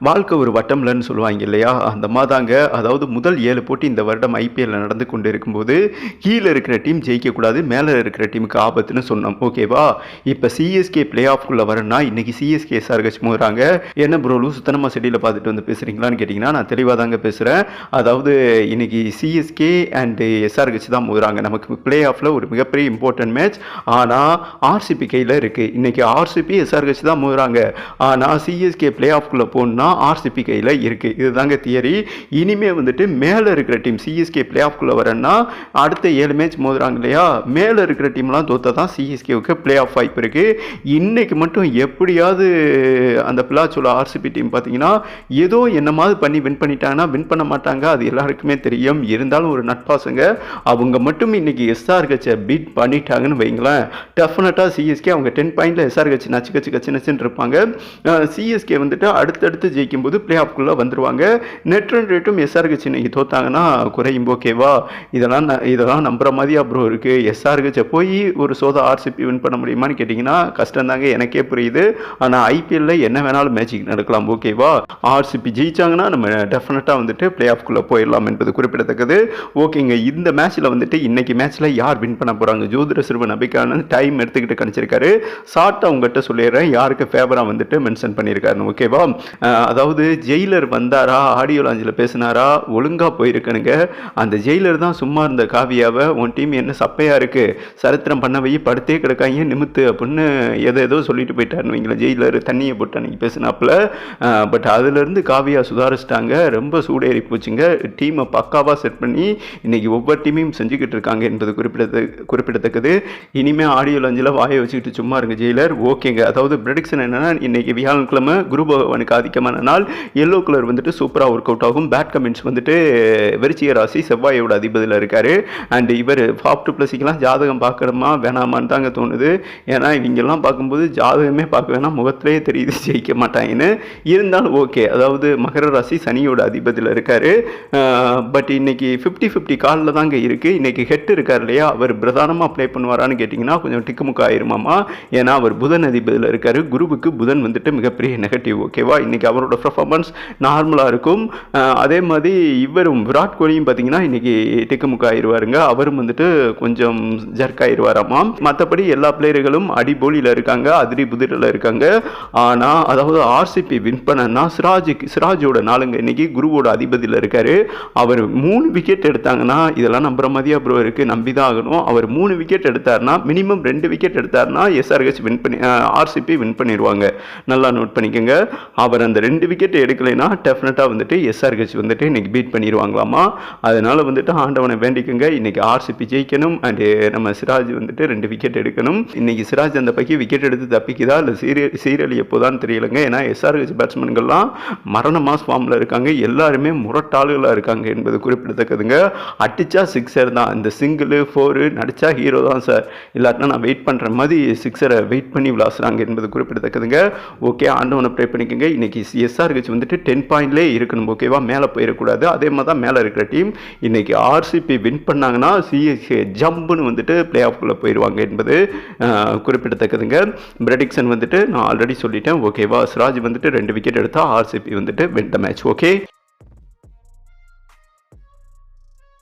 வாழ்க்கை ஒரு வட்டம்லன்னு சொல்லுவாங்க இல்லையா? அந்த மாதாங்க அதாவது முதல் ஏழு போட்டி இந்த வருடம் ஐபிஎல்ல நடந்து கொண்டு இருக்கும்போது கீழே இருக்கிற டீம் ஜெயிக்கக்கூடாது மேலே இருக்கிற டீமுக்கு ஆபத்துன்னு சொன்னோம். ஓகேவா இப்போ சிஎஸ்கே பிளே ஆஃப்குள்ளே வரேன்னா இன்னைக்கு சிஎஸ்கே எஸ்ஆர்ஹெச் போகிறாங்க என்ன ப்ரோ சுத்தனமாக செடியில் பார்த்துட்டு வந்து பேசுகிறீங்களான்னு கேட்டிங்கன்னா நான் தெளிவாக தாங்க பேசுகிறேன் அதாவது இன்னைக்கு சிஎஸ்கே அண்டு எஸ்ஆர்ஹெச் தான் போகிறாங்க நமக்கு பிளே ஆஃபில் ஒரு மிகப்பெரிய இம்பார்ட்டன்ட் மேட்ச் ஆனால் ஆர்சிபி கையில் இருக்குது இன்னைக்கு ஆர்சிபி எஸ்ஆர்ஹெச் தான் போகிறாங்க ஆனால் சிஎஸ்கே பிளே ஆஃப்குள்ளே போகணுன்னா ஆர்சிபி கையில் இருக்குது இதுதாங்க தியரி இனிமே வந்துட்டு மேலே இருக்கிற டீம் சிஎஸ்கே பிளே ஆஃப்குள்ளே வரேன்னா அடுத்த ஏழு மேட்ச் மோதுறாங்க இல்லையா? மேலே இருக்கிற டீம்லாம் தோத்தா தான் சிஎஸ்கேவுக்கு பிளே ஆஃப் வாய்ப்பு இருக்குது இன்றைக்கி மட்டும் எப்படியாவது அந்த பிளாச்சோல ஆர்சிபி டீம் பார்த்தீங்கன்னா ஏதோ என்னமாவது பண்ணி வின் பண்ணிட்டாங்கன்னா வின் பண்ண மாட்டாங்க. அது எல்லாருக்குமே தெரியும். இருந்தாலும் ஒரு நட்பாசங்க. அவங்க மட்டும் இன்றைக்கி எஸ்ஆர்ஹெச்சை பீட் பண்ணிட்டாங்கன்னு வைங்களேன். டெஃபினட்டாக சிஎஸ்கே அவங்க டென் பாயிண்டில் எஸ்ஆர்ஹெச் நச்சு கச்சு கச்சு நச்சுன்னு இருப்பாங்க. சிஎஸ்கே வந்துட்டு அடுத்தடுத்து ஜெயிக்கும் போது பிளே ஆஃப்குள்ளே வந்துடுவாங்க நெட் ரன் ரேட்டும் எஸ்ஆர்ஹெச் இன்னைக்கு தோத்தாங்கன்னா குறையும். ஓகேவா இதெல்லாம் ந- இதெல்லாம் நம்புற மாதிரியா ப்ரோ இருக்குது எஸ்ஆர்ஹெச்சை போய் ஒரு சோதா ஆர்சிபி வின் பண்ண முடியுமான்னு கேட்டிங்கன்னா கஷ்டம் தாங்க எனக்கே புரியுது. ஆனால் ஐபிஎல்ல என்ன வேணாலும் மேட்சிக் நடக்கலாம். ஓகேவா ஆர்சிபி ஜெயிச்சாங்கன்னா நம்ம டெஃபினட்டாக வந்துட்டு பிளே ஆஃப்குள்ளே போயிடலாம் என்பது குறிப்பிடத்தக்கது. ஓகேங்க இந்த மேட்ச்சில் வந்துட்டு இன்னைக்கு மேட்ச்சில் யார் வின் பண்ண போகிறாங்க ஜோதிட சிறுவன் அபிகானந்த் டைம் எடுத்துக்கிட்டு கணிச்சிருக்காரு. ஷார்ட்டாக உங்கள்கிட்ட சொல்லிடுறேன். யாருக்கு ஃபேவராக வந்துட்டு மென்ஷன் பண்ணியிருக்காருன்னு. ஓகேவா அதாவது ஜெயிலர் வந்தாரா? ஆடியோ லாஞ்சில் பேசினாரா? ஒழுங்காக போயிருக்கணுங்க. அந்த ஜெயிலர் தான் சும்மா இருந்த காவியாவை உன் டீம் என்ன சப்பையாக இருக்குது சரித்திரம் பண்ண வை படுத்தே கிடக்காங்க நிமித்து அப்படின்னு எதை ஏதோ சொல்லிட்டு போயிட்டாருன்னு வைங்களேன். ஜெயிலர் தண்ணியை போட்டு அன்னைக்கு பேசினாப்புல. பட் அதுலேருந்து காவியா சுதாரிச்சிட்டாங்க. ரொம்ப சூடேறி போச்சுங்க. டீமை பக்காவாக செட் பண்ணி இன்றைக்கி ஒவ்வொரு டீமையும் செஞ்சுக்கிட்டு இருக்காங்க என்பது குறிப்பிடத்த குறிப்பிடத்தக்கது. இனிமேல் ஆடியோ லாஞ்சில் வாயை வச்சுக்கிட்டு சும்மா இருங்க ஜெயிலர். ஓகேங்க. அதாவது ப்ரெடிக்ஷன் என்னென்னா இன்றைக்கி வியாழக்கிழமை குரு பகவானுக்கு ஆதிக்கமான நாள் எல்லோ கலர் வந்துட்டு சூப்பராக ஒர்க் அவுட் ஆகும். பேட் கமெண்ட்ஸ் வந்துட்டு விருச்சிய ராசி செவ்வாயோட அதிபதியில் இருக்கார். அண்ட் இவர் ஃபாப் டு ஜாதகம் பார்க்கணுமா? வேணாமான்னு தாங்க தோணுது. ஏன்னா இவங்கெல்லாம் பார்க்கும்போது ஜாதகமே பார்க்க வேணாம். முகத்திலே தெரியுது ஜெயிக்க மாட்டாங்கன்னு. இருந்தாலும் ஓகே அதாவது மகர ராசி சனியோட அதிபதியில் இருக்கார். பட் இன்னைக்கு ஃபிஃப்டி ஃபிஃப்டி காலில் தாங்க இருக்குது இன்றைக்கி ஹெட் இருக்கார் இல்லையா? அவர் பிரதானமாக ப்ளே பண்ணுவாரான்னு கேட்டிங்கன்னா கொஞ்சம் டிக்குமுக்கு ஆயிருமாமா? ஏன்னா அவர் புதன் அதிபதியில் இருக்கார். குருவுக்கு புதன் வந்துட்டு மிகப்பெரிய நெகட்டிவ் ஓகேவா இன்றைக்கி அவரோட பர்ஃபார்மன்ஸ் நார்மலாக இருக்கும். அதே மாதிரி இவரும் விராட் கோலியும் பார்த்தீங்கன்னா இன்னைக்கு டிக்குமுக்கு ஆயிடுவாருங்க அவரும் வந்துட்டு கொஞ்சம் ஜர்க் ஆயிடுவாராமா மற்றபடி எல்லா பிளேயர்களும் அடிபோலியில் இருக்காங்க அதிரி புதிரில் இருக்காங்க. ஆனால் அதாவது ஆர்சிபி வின் பண்ணனா சிராஜுக்கு சிராஜோட நாளுங்க. இன்னைக்கு குருவோட அதிபதியில் இருக்காரு. அவர் மூணு விக்கெட் எடுத்தாங்கன்னா இதெல்லாம் நம்புற மாதிரியா ப்ரோ இருக்கு. நம்பி தான் ஆகணும். அவர் மூணு விக்கெட் எடுத்தாருன்னா மினிமம் ரெண்டு விக்கெட் எடுத்தாருன்னா எஸ்ஆர்ஹெச் வின் பண்ணி ஆர்சிபி வின் பண்ணிடுவாங்க நல்லா நோட் பண்ணிக்கோங்க. அவர் அந்த ரெண்டு ரெண்டு விக்கெட் எடுக்கலைன்னா டெஃபினட்டாக வந்துட்டு எஸ்ஆர்ஹெச் வந்துட்டு இன்னைக்கு பீட் பண்ணிடுவாங்களாமா அதனால் வந்துட்டு ஆண்டவனை வேண்டிக்கோங்க. இன்னைக்கு ஆர்சிபி ஜெயிக்கணும். அண்டு நம்ம சிராஜ் வந்துட்டு ரெண்டு விக்கெட் எடுக்கணும். இன்னைக்கு சிராஜ் அந்த பக்கி விக்கெட் எடுத்து தப்பிக்குதா? இல்லை சீரியல் சீரியல் எப்போதான்னு தெரியலங்க. ஏன்னா எஸ்ஆர்ஹெச் பேட்ஸ்மேன்கள்லாம் மரண மாஸ் ஃபார்மில் இருக்காங்க. எல்லாருமே முரட்டாளுகளாக இருக்காங்க என்பது குறிப்பிடத்தக்கதுங்க. அடித்தா சிக்ஸர் தான். இந்த சிங்கிள் ஃபோரு நடித்தா ஹீரோ தான் சார் இல்லாட்டினா நான் வெயிட் பண்ணுற மாதிரி சிக்ஸரை வெயிட் பண்ணி விளாசுறாங்க என்பது குறிப்பிடத்தக்கதுங்க. ஓகே ஆண்டவனை ப்ரே பண்ணிக்கோங்க. இன்னைக்கு எஸ்ஆர்ஹெச் வந்துட்டு டென் பாயிண்ட்லேயே இருக்கணும் ஓகேவா மேலே போயிடக்கூடாது அதே மாதிரி தான் மேலே இருக்கிற டீம் இன்றைக்கி ஆர்சிபி வின் பண்ணாங்கன்னா சிஎஸ்கே ஜம்புன்னு வந்துட்டு பிளே ஆஃப்குள்ளே போயிடுவாங்க என்பது குறிப்பிடத்தக்கதுங்க. ப்ரெடிக்ஷன் வந்துட்டு நான் ஆல்ரெடி சொல்லிட்டேன் ஓகேவா சிராஜ் வந்துட்டு ரெண்டு விக்கெட் எடுத்தால் ஆர்சிபி வந்துட்டு வின் த மேட்ச் ஓகே